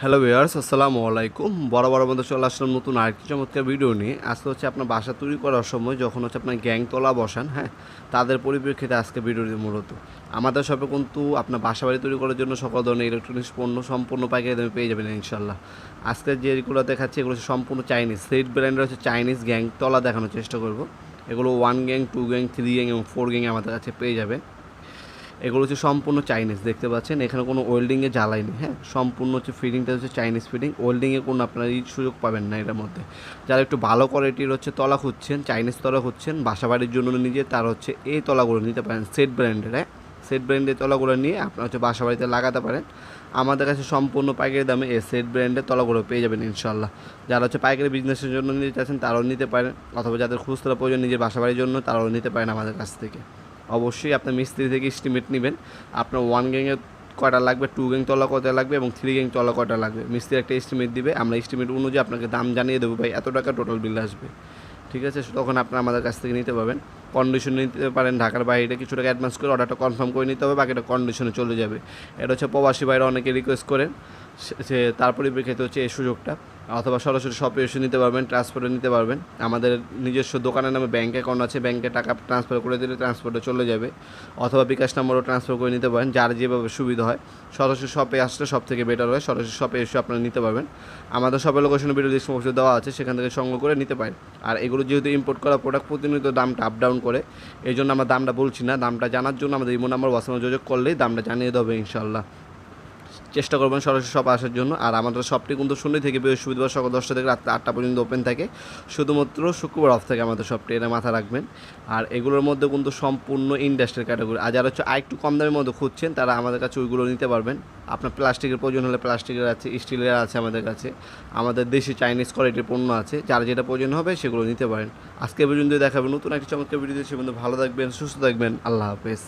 Hello viewers আসসালামু আলাইকুম বড় বড় বন্ধু চলে আসলাম নতুন আরেকটি চমৎকার ভিডিও নিয়ে। আজকে হচ্ছে আপনার বাসা তৈরি করার সময় যখন হচ্ছে আপনার গ্যাং তোলা বসান হ্যাঁ তাদের পরিপ্রেক্ষিতে আজকে ভিডিওটি মূলত। আমাদের শপে কিন্তু আপনার বাসা বাড়ি তৈরি করার জন্য সকল ধরনের ইলেকট্রনিক্স পণ্য, সম্পূর্ণ পাইকারি দামে পেয়ে যাবেন ইনশাল্লাহ আজকে যেগুলো দেখাচ্ছি, এগুলো হচ্ছে সম্পূর্ণ চাইনিজ সেট ব্র্যান্ডের হচ্ছে চাইনিজ গ্যাং তলা দেখানোর চেষ্টা করব। এগুলো one gang two gang three gang এবং ফোর গ্যাং আমাদের কাছে পেয়ে যাবেন। এগুলো হচ্ছে সম্পূর্ণ চাইনিজ, দেখতে পাচ্ছেন? এখানে কোনো ওয়েল্ডিংয়ে জ্বালাই নেই হ্যাঁ? সম্পূর্ণ হচ্ছে ফিটিংটা হচ্ছে চাইনিজ ফিটিং ওয়েল্ডিংয়ে কোনো আপনার এই সুযোগ পাবেন না এটার মধ্যে। যারা একটু ভালো কোয়ালিটির হচ্ছে তলা খুঁজছেন, চাইনিজ তলা খুঁজছেন, বাসাবাড়ির জন্য নিজে তার হচ্ছে এই তলাগুলো নিতে পারেন সেট ব্র্যান্ডের হ্যাঁ? সেট ব্র্যান্ডের তলাগুলো নিয়ে আপনার হচ্ছে বাসা বাড়িতে লাগাতে পারেন। আমাদের কাছে সম্পূর্ণ পাইকারি দামে এই সেট ব্র্যান্ডের তলাগুলো পেয়ে যাবেন ইনশাল্লাহ যারা হচ্ছে পাইকারি বিজনেসের জন্য নিতে চাচ্ছেন, তারাও নিতে পারেন, অথবা যাদের খুচরা প্রয়োজন নিজের বাসা বাড়ির জন্য, তারাও নিতে পারেন আমাদের কাছ থেকে। অবশ্যই আপনার মিস্ত্রি থেকে এস্টিমেট নেবেন। আপনার ওয়ান গ্যাংয়ের কয়টা লাগবে টু গ্যাং তলা কয়টা লাগবে এবং থ্রি গ্যাং তলা কয়টা লাগবে? মিস্ত্রি একটা এস্টিমেট দিবে, আমরা এস্টিমেট অনুযায়ী আপনাকে দাম জানিয়ে দেবো, ভাই, এত টাকা টোটাল বিল আসবে। ঠিক আছে? তখন আপনারা আমাদের কাছ থেকে নিতে পারবেন। কন্ডিশন নিতে পারেন, ঢাকার বাইরে কিছু টাকা অ্যাডভান্স করে অর্ডারটা কনফার্ম করে নিতে হবে, বাকিটা কন্ডিশনে চলে যাবে। এটা হচ্ছে প্রবাসী বাইরে অনেকে রিকোয়েস্ট করেন, সে তার পরিপ্রেক্ষিতে হচ্ছে এই সুযোগটা। অথবা সরাসরি শপে এসে নিতে পারবেন ট্রান্সপোর্টে নিতে পারবেন। আমাদের নিজস্ব দোকানের নামে ব্যাঙ্ক অ্যাকাউন্ট আছে ব্যাঙ্কে টাকা ট্রান্সফার করে দিলে ট্রান্সপোর্টে চলে যাবে। অথবা বিকাশ নাম্বারও ট্রান্সফার করে নিতে পারেন, যার যেভাবে সুবিধা হয়। সরাসরি শপে আসলে সব থেকে বেটার হয়, সরাসরি শপে এসে আপনারা নিতে পারবেন। আমাদের শপের লোকেশনে ভিডিও ডিসক্রিপশন দেওয়া আছে, সেখান থেকে সংগ্রহ করে নিতে পারেন। আর এগুলো যেহেতু ইম্পোর্ট করা প্রোডাক্ট প্রতিনিয়ত দামটা আপ ডাউন করে এই জন্য আমরা দামটা বলছি না। দামটা জানার জন্য আমাদের ইমো নাম্বার হোয়াটসঅ্যাপে যোগাযোগ করলেই দামটা জানিয়ে দেবে ইনশাল্লাহ চেষ্টা করবেন সরাসরি শপে আসার জন্য। আর আমাদের শপটি কিন্তু শূন্য থেকে বৃহস্পতিবার সকাল দশটা থেকে রাত্রে আটটা পর্যন্ত ওপেন থাকে। শুধুমাত্র শুক্রবার অফ থাকে আমাদের শপটি এটা মাথা রাখবেন। আর এগুলোর মধ্যে কিন্তু সম্পূর্ণ ইন্ডাস্ট্রিয়াল ক্যাটাগরি আর যারা হচ্ছে আরেকটু কম দামের মধ্যে খুঁজছেন, তারা আমাদের কাছে ওইগুলো নিতে পারবেন। আপনার প্লাস্টিকের প্রয়োজন হলে প্লাস্টিকের আছে, স্টিলের আছে আমাদের কাছে। আমাদের দেশি চাইনিজ কোয়ালিটির পণ্য আছে, যার যেটা প্রয়োজন হবে সেগুলো নিতে পারেন। আজকে পর্যন্ত দেখাবেন নতুন একটি চমৎকার ভিডিও সে ভালো থাকবেন, সুস্থ থাকবেন। আল্লাহ হাফেজ।